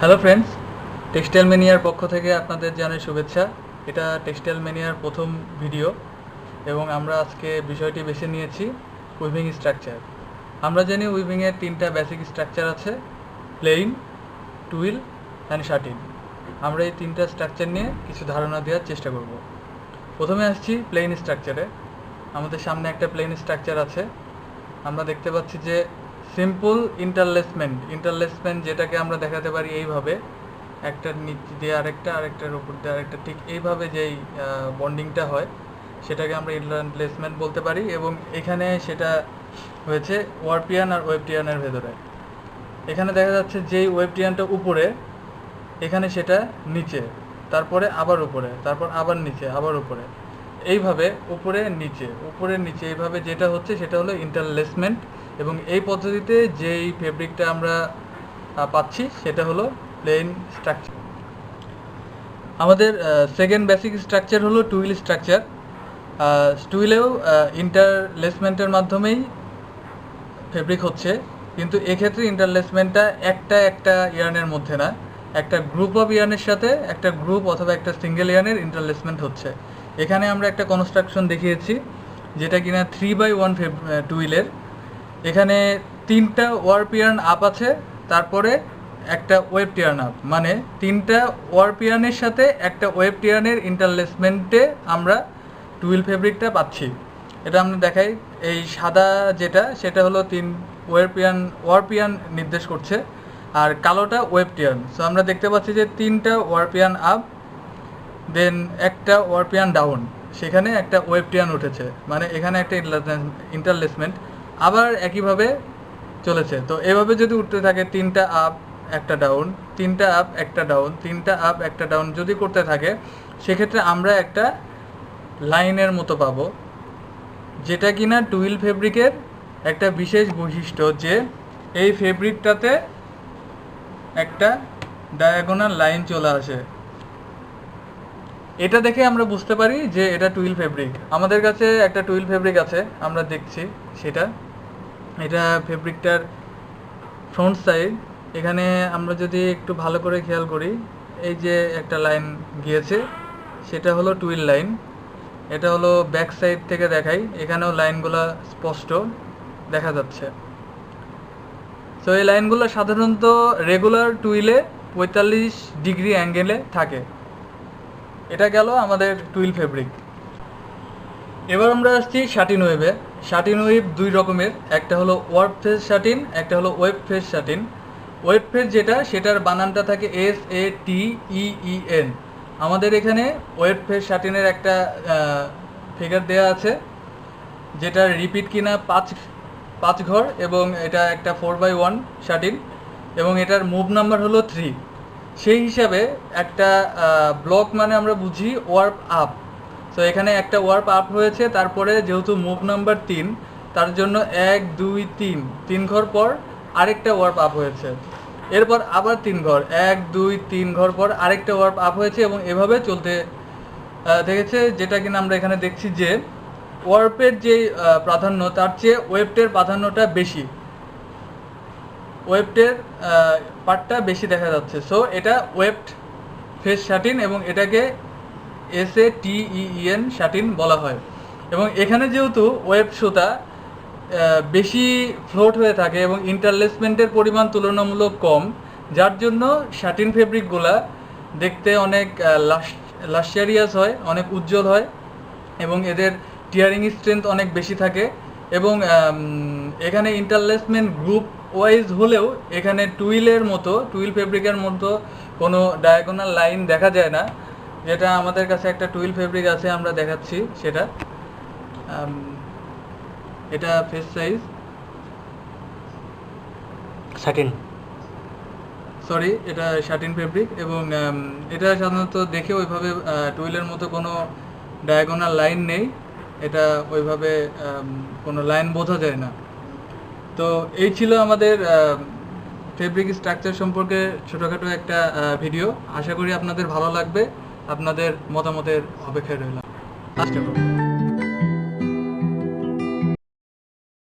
Hello friends textile মেনিয়ার পক্ষ থেকে আপনাদের জানাই শুভেচ্ছা। এটা টেক্সটাইল মেনিয়ার প্রথম ভিডিও এবং আমরা আজকে বিষয়টি বেছে নিয়েছি উইভিং স্ট্রাকচার আমরা জানি উইভিংয়ের তিনটা বেসিক স্ট্রাকচার আছে প্লেইন টুইল অ্যান্ড শার্টিন আমরা এই তিনটা স্ট্রাকচার নিয়ে কিছু ধারণা দেওয়ার চেষ্টা করব। প্রথমে আসছি প্লেইন স্ট্রাকচারে আমাদের সামনে একটা প্লেন স্ট্রাকচার আছে। আমরা দেখতে পাচ্ছি যে সিম্পল ইন্টারলেসমেন্ট ইন্টারলেসমেন্ট যেটাকে আমরা দেখাতে পারি এইভাবে। একটার নিচ দিয়ে আরেকটা, আরেকটার উপর দিয়ে আরেকটা। ঠিক এইভাবে যেই বন্ডিংটা হয়, সেটাকে আমরা ইন্টারলেসমেন্ট বলতে পারি এবং এখানে সেটা হয়েছে ওয়ারপিয়ান আর ওয়েবটিয়ানের ভেতরে। এখানে দেখা যাচ্ছে যেই ওয়েবটিয়ানটা উপরে, এখানে সেটা নিচে, তারপরে আবার উপরে, তারপর আবার নিচে, আবার উপরে। এইভাবে উপরে, নিচে উপরে, নিচে, এইভাবে যেটা হচ্ছে সেটা হলো ইন্টারলেসমেন্ট এবং এই পদ্ধতিতে যেই ফেব্রিকটা আমরা পাচ্ছি, সেটা হলো প্লেন স্ট্রাকচার আমাদের সেকেন্ড বেসিক স্ট্রাকচার হলো টুইল স্ট্রাকচার টুইলেও ইন্টারলেসমেন্টের মাধ্যমেই ফেব্রিক হচ্ছে, কিন্তু এক্ষেত্রে ইন্টারলেসমেন্টটা একটা একটা ইয়ার্নের মধ্যে না। একটা গ্রুপ অফ ইয়ার্নের সাথে একটা গ্রুপ অথবা একটা সিঙ্গেল ইয়ার্নের ইন্টারলেসমেন্ট হচ্ছে। এখানে আমরা একটা কনস্ট্রাকশন দেখিয়েছি, যেটা কিনা থ্রি বাই ওয়ান ফেব টুইলের এখানে তিনটা ওয়ার্প ইয়ার্ন আপ আছে, তারপরে একটা ওয়েব টিয়ার্ন আপ মানে তিনটা ওয়ার্প ইয়ার্নের সাথে একটা ওয়েব টিয়ার্নের ইন্টারলেসমেন্টে আমরা টুইল ফেব্রিকটা পাচ্ছি। এটা আমরা দেখাই। এই সাদা যেটা, সেটা হলো তিন ওয়েরপিয়ান ওয়ারপিয়ান নির্দেশ করছে। আর কালোটা ওয়েবটিয়ান সো আমরা দেখতে পাচ্ছি যে তিনটা ওয়ারপিয়ান আপ দেন একটা ওয়ারপিয়ান ডাউন সেখানে একটা ওয়েবটিয়ান উঠেছে। মানে এখানে একটা ইন্টারলেসমেন্ট আবার একইভাবে চলেছে। তো এভাবে যদি উঠতে থাকে, তিনটা আপ একটা ডাউন তিনটা আপ একটা ডাউন তিনটা আপ একটা ডাউন যদি করতে থাকে, সেক্ষেত্রে আমরা একটা লাইনের মতো পাবো, যেটা কিনা টুইল ফেব্রিকের একটা বিশেষ বৈশিষ্ট্য যে এই ফেব্রিকটাতে একটা ডায়াগোনাল লাইন চলে আসে। এটা দেখে আমরা বুঝতে পারি যে এটা টুইল ফেব্রিক আমাদের কাছে একটা টুইল ফেব্রিক আছে, আমরা দেখছি সেটা। এটা ফেব্রিকটার ফ্রন্ট সাইড এখানে আমরা যদি একটু ভালো করে খেয়াল করি, এই যে একটা লাইন গিয়েছে, সেটা হলো টুইল লাইন এটা হলো ব্যাক সাইড থেকে দেখাই, এখানেও লাইনগুলো স্পষ্ট দেখা যাচ্ছে। তো এই লাইনগুলো সাধারণত রেগুলার টুইলে পঁয়তাল্লিশ ডিগ্রি অ্যাঙ্গেলে থাকে। এটা গেল আমাদের টুইল ফেব্রিক এবার আমরা আসছি শাটিন ওয়েবে শাটিন ওয়েব দুই রকমের। একটা হলো ওয়ার্প ফেস শাটিন, একটা হলো weft face satin. Weft face যেটা, সেটার বানানটা থাকে S A T E N. আমাদের এখানে ওয়েব ফেস শাটিনের একটা ফিগার দেওয়া আছে, যেটা রিপিট কিনা পাঁচ পাঁচ ঘর এবং এটা একটা ফোর বাই ওয়ান শাটিন এবং এটার মুভ নাম্বার হলো থ্রি সেই হিসাবে একটা ব্লক মানে আমরা বুঝি ওয়ার্প আপ তো এখানে একটা ওয়ার্প আপ হয়েছে, তারপরে যেহেতু মুভ নাম্বার তিন, তার জন্য এক, দুই, তিন তিন ঘর পর আরেকটা ওয়ার্প আপ হয়েছে। এরপর আবার তিন ঘর, এক, দুই, তিন ঘর পর আরেকটা ওয়ার্প আপ হয়েছে এবং এভাবে চলতে দেখেছে, যেটা কিনা আমরা এখানে দেখছি যে ওয়ার্পের যে প্রাধান্য, তার চেয়ে ওয়েবটের প্রাধান্যটা বেশি। ওয়েবটের পার্টটা বেশি দেখা যাচ্ছে। সো এটা ওয়েবড ফেস শাটিন এবং এটাকে S A T E N sateen বলা হয়। এবং এখানে যেহেতু ওয়েব সুতা বেশি ফ্লোট হয়ে থাকে এবং ইন্টারলেসমেন্টের পরিমাণ তুলনামূলক কম, যার জন্য শাটিন ফেব্রিকগুলা দেখতে অনেক লাক্সারিয়াস হয়, অনেক উজ্জ্বল হয় এবং এদের টিয়ারিং স্ট্রেংথ অনেক বেশি থাকে এবং এখানে ইন্টারলেসমেন্ট গ্রুপ ওয়াইজ হলেও এখানে টুইলের মতো, টুইল ফেব্রিকের মতো কোনো ডায়াগোনাল লাইন দেখা যায় না। যেটা আমাদের কাছে একটা টুইল ফেব্রিক আছে আমরা দেখাচ্ছি সেটা। এটা ফেস সাইজ শাটিন সরি এটা শার্টিন ফেব্রিক এবং এটা সাধারণত দেখে ওইভাবে টুইলের মতো কোনো ডায়াগোনাল লাইন নেই। এটা ওইভাবে কোনো লাইন বোঝা যায় না। তো এই ছিল আমাদের ফেব্রিক স্ট্রাকচার সম্পর্কে ছোটোখাটো একটা ভিডিও আশা করি আপনাদের ভালো লাগবে। আপনাদের মতামতের অপেক্ষায় রইলাম।